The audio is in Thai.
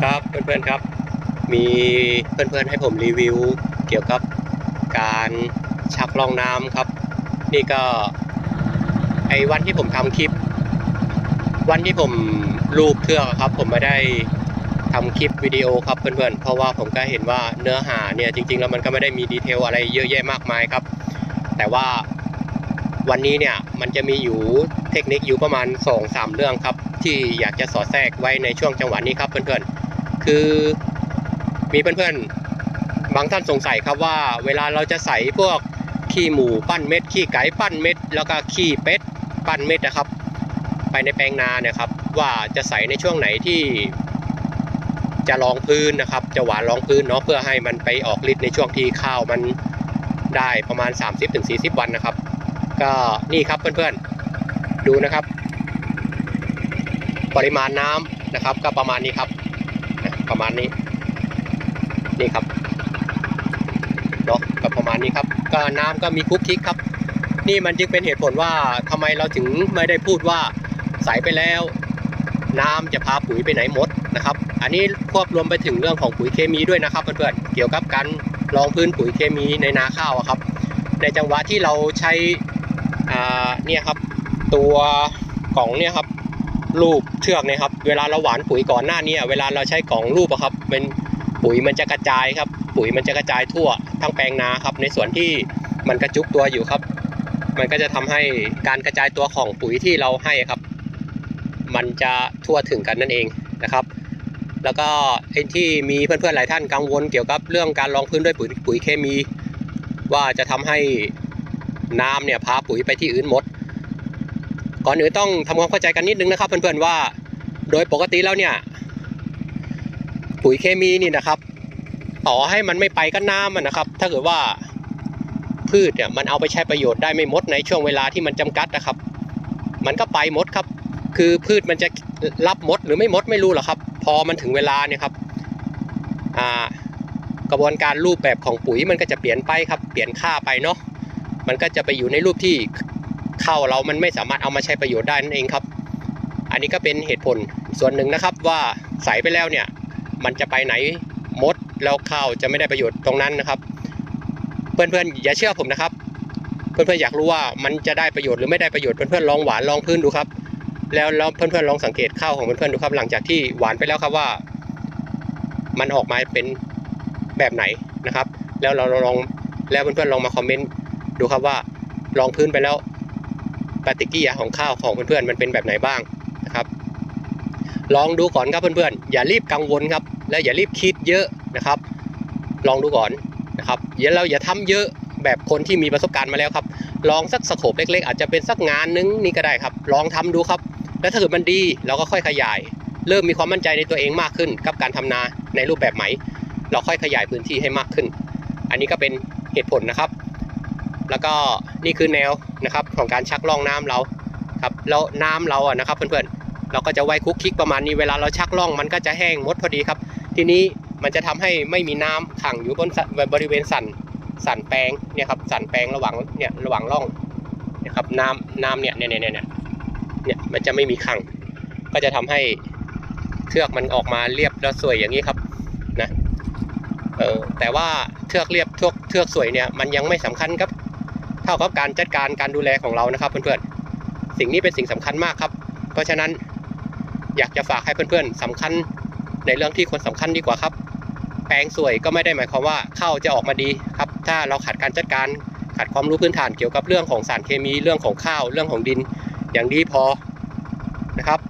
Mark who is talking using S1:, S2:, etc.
S1: ครับเพื่อนๆครับ มีเพื่อนๆให้ผมรีวิวเกี่ยวกับการชักล่องน้ำครับ นี่ก็ไอ้วันที่ผมทำคลิป วันที่ผมรูปเทือกอะครับ ผมไม่ได้ทำคลิปวิดีโอครับเพื่อนๆเพราะว่าผมก็เห็นว่าเนื้อหาเนี่ยจริงๆแล้วมันก็ไม่ได้มีดีเทลอะไรเยอะแยะมากมายครับ แต่ว่าวันนี้เนี่ยมันจะมีอยู่เทคนิคอยู่ประมาณ2อสามเรื่องครับ ที่อยากจะสอดแทรกไว้ในช่วงจังหวะนี้ครับเพื่อนๆ คือมีเพื่อนๆ บางท่านสงสัยครับว่า เวลาเราจะใส่พวกขี้หมูปั้นเม็ด ขี้ไก่ปั้นเม็ด แล้วก็ขี้เป็ดปั้นเม็ดนะครับ ไปในแปลงนาเนี่ยครับ ว่าจะใส่ในช่วงไหนที่จะรองพื้นนะครับ จะหวานรองพื้นเนาะเพื่อให้มันไปออกฤทธิ์ในช่วงที่ข้าวมันได้ประมาณ 30-40 วันนะครับ ก็นี่ครับเพื่อนๆ ดูนะครับ ปริมาณน้ำนะครับก็ประมาณนี้ครับ ประมาณนี้ นี่ครับเนาะก็ประมาณนี้ครับ ก็น้ำก็มีคุกคิกครับ นี่มันจึงเป็นเหตุผลว่าทำไมเราถึงไม่ได้พูดว่าใสไปแล้ว น้ำจะพาปุ๋ยไปไหนหมดนะครับ อันนี้ควบรวมไปถึงเรื่องของปุ๋ยเคมีด้วยนะครับเพื่อนๆเกี่ยวกับการรองพื้นปุ๋ยเคมีในนาข้าวครับ ในจังหวะที่เราใช้อ่าเนี่ยครับ ตัวกล่องเนี่ยครับ รูปเชือกเนี่ยครับ เวลาเราหวานปุ๋ยก่อนหน้านี้เวลาเราใช้กล่องรูปอะครับเป็นปุ๋ยมันจะกระจายครับ ปุ๋ยมันจะกระจายทั่วทั้งแปลงนาครับ ในส่วนที่มันกระจุกตัวอยู่ครับ มันก็จะทำให้การกระจายตัวของปุ๋ยที่เราให้ครับ มันจะทั่วถึงกันนั่นเองนะครับ แล้วก็ไอ้ที่มีเพื่อนๆหลายท่านกังวลเกี่ยวกับเรื่องการรองพื้นด้วยปุ๋ยปุ๋ยเคมี ว่าจะทำให้น้ำเนี่ยพาปุ๋ยไปที่อื่นหมด ก่อนอื่นต้องทำความเข้าใจกันนิดนึงนะครับ เพื่อนๆว่า โดยปกติแล้วเนี่ย ปุ๋ยเคมีนี่นะครับ ต่อให้มันไม่ไปก็น้ำนะครับ ถ้าเกิดว่าพืชเนี่ยมันเอาไปใช้ประโยชน์ได้ไม่หมดในช่วงเวลาที่มันจำกัดนะครับ มันก็ไปหมดครับ คือพืชมันจะรับหมดหรือไม่หมดไม่รู้หรอกครับ พอมันถึงเวลาเนี่ยครับกระบวนการรูปแบบของปุ๋ยมันก็จะเปลี่ยนไปครับ เปลี่ยนค่าไปเนาะมันก็จะไปอยู่ในรูปที่ ข้าเรามันไม่สามารถเอามาใช้ประโยชน์ได้นั่นเองครับ อันนี้ก็เป็นเหตุผลส่วนหนึ่งนะครับว่าใส่ไปแล้วเนี่ย มันจะไปไหนมดแล้วข้าวจะไม่ได้ประโยชน์ตรงนั้นนะครับ เพื่อนๆอย่าเชื่อผมนะครับ เพื่อนๆอยากรู้ว่ามันจะได้ประโยชน์หรือไม่ได้ประโยชน์เพื่อนๆลองหวานลองพื้นดูครับ แล้วแล้วเพื่อนๆลองสังเกตข้าวของเพื่อนๆดูครับ หลังจากที่หวานไปแล้วครับว่า มันออกมาเป็นแบบไหนนะครับ แล้วเราลองแล้วเพื่อนๆลองมาคอมเมนต์ดูครับว่าลองพื้นไปแล้ว ปฏิกิริยาของข้าวของเพื่อนๆมันเป็นแบบไหนบ้างนะครับ ลองดูก่อนครับเพื่อนๆ อย่ารีบกังวลครับ และอย่ารีบคิดเยอะนะครับ ลองดูก่อนนะครับอย่าเราอย่าทำเยอะแบบคนที่มีประสบการณ์มาแล้วครับ ลองสักสโคปเล็ก ๆ อาจจะเป็นสักงานนึงนี่ก็ได้ครับ ลองทำดูครับ แล้วถ้าเกิดมันดีเราก็ค่อยขยาย เริ่มมีความมั่นใจในตัวเองมากขึ้น กับการทำนาในรูปแบบไหมเราค่อยขยายพื้นที่ให้มากขึ้น อันนี้ก็เป็นเหตุผลนะครับ แล้วก็นี่คือแนวนะครับของการชักล่องน้ำเราครับแล้วน้ำเราอะนะครับเพื่อนๆเราก็จะไว้คุกคิกประมาณนี้เวลาเราชักล่องมันก็จะแห้งหมดพอดีครับ ทีนี้มันจะทำให้ไม่มีน้ำขังอยู่บนบริเวณสันสันแปลงเนี่ยครับสันแปลงระหว่างเนี่ยระหว่างร่องนี่ยครับน้ำน้ำเนี่ยเนี่ยเนี่ยเนี่ยเนี่ยมันจะไม่มีขัง ก็จะทำให้เทือกมันออกมาเรียบแล้วสวยอย่างนี้ครับนะเออแต่ว่าเทือกเรียบเทือกเทือกสวยเนี่ยมันยังไม่สำคัญครับ เท่ากับการจัดการการดูแลของเรานะครับเพื่อนๆสิ่งนี้เป็นสิ่งสำคัญมากครับ เพราะฉะนั้นอยากจะฝากให้เพื่อนๆสำคัญในเรื่องที่คนสำคัญดีกว่าครับ แปลงสวยก็ไม่ได้หมายความว่าข้าวจะออกมาดีครับ ถ้าเราขาดการจัดการขาดความรู้พื้นฐานเกี่ยวกับเรื่องของสารเคมีเรื่องของข้าวเรื่องของดิน อย่างดีพอนะครับ